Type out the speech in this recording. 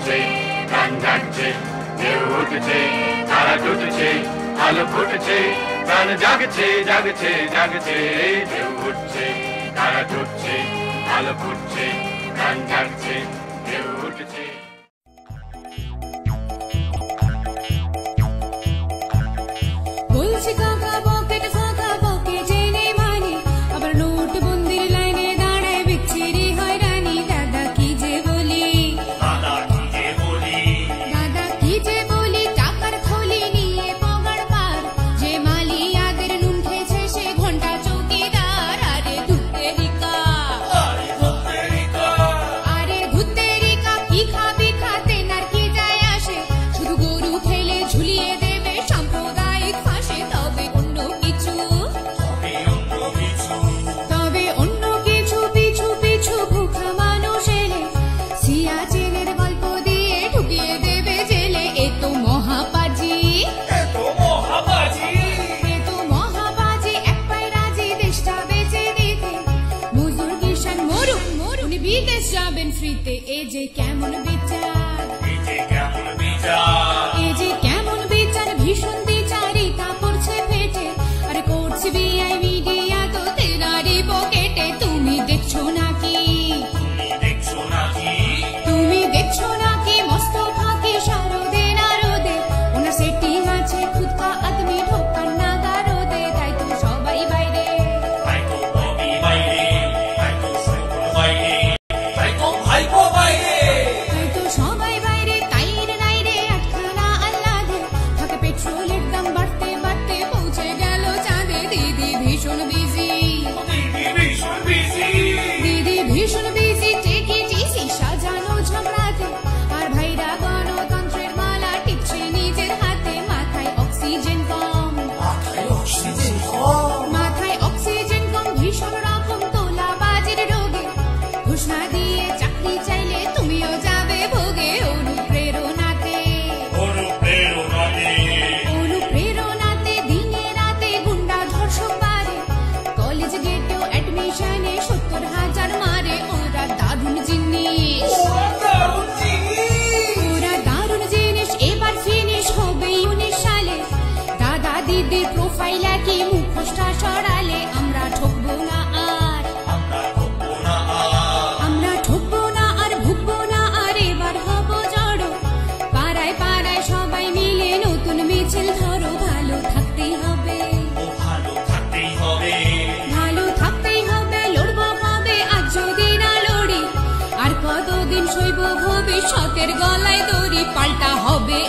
ফুটছে গান ডাকছে, ঢেউ উঠছে তারা টুটছে আলো ফুটছে, প্রাণ জাগছে জাগছে জাগছে, ঢেউ উঠছে তারা টুটছে আলো ফুটছে গান ডাকছে ঢেউ উঠছে। বলছি কাকা Veekesh Robin Frite, AJ Cam on a. ফাইলাকে মুখোশটা সরালে আমরা ঠকবো না আর? আমরা ঠকবো না আর ভুগবো না আর এবার হব পাড়ায় পাড়ায় সবাই মিলে নতুন মিছিল ধরো, ভালো হবে। ভালো হবে, লড়বো যদি না লড়ি, আর কতদিন সইব ভবিষ্যতের গলায় দড়ি, পাল্টা হবে